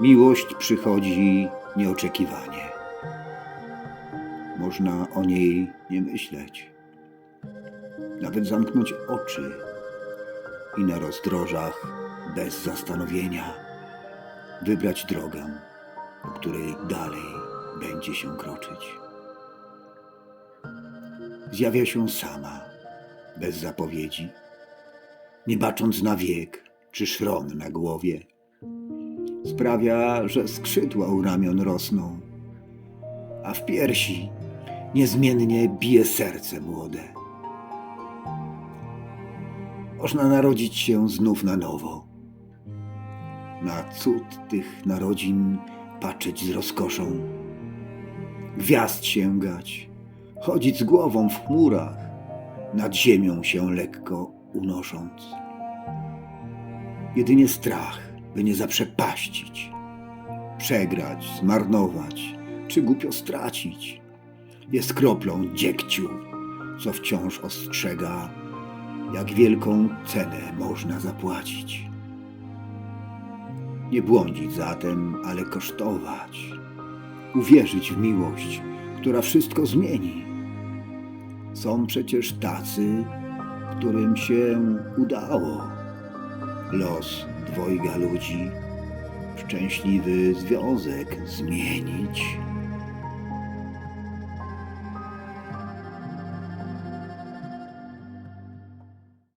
Miłość przychodzi nieoczekiwanie. Można o niej nie myśleć, nawet zamknąć oczy i na rozdrożach bez zastanowienia wybrać drogę, po której dalej będzie się kroczyć. Zjawia się sama, bez zapowiedzi, nie bacząc na wiek czy szron na głowie. Sprawia, że skrzydła u ramion rosną, a w piersi niezmiennie bije serce młode. Można narodzić się znów na nowo. Na cud tych narodzin patrzeć z rozkoszą. Gwiazd sięgać, chodzić z głową w chmurach, nad ziemią się lekko unosząc. Jedynie strach, by nie zaprzepaścić, przegrać, zmarnować, czy głupio stracić, jest kroplą dziegciu, co wciąż ostrzega, jak wielką cenę można zapłacić. Nie błądzić zatem, ale kosztować, uwierzyć w miłość, która wszystko zmieni. Są przecież tacy, którym się udało los dwojga ludzi szczęśliwy związek zmienić.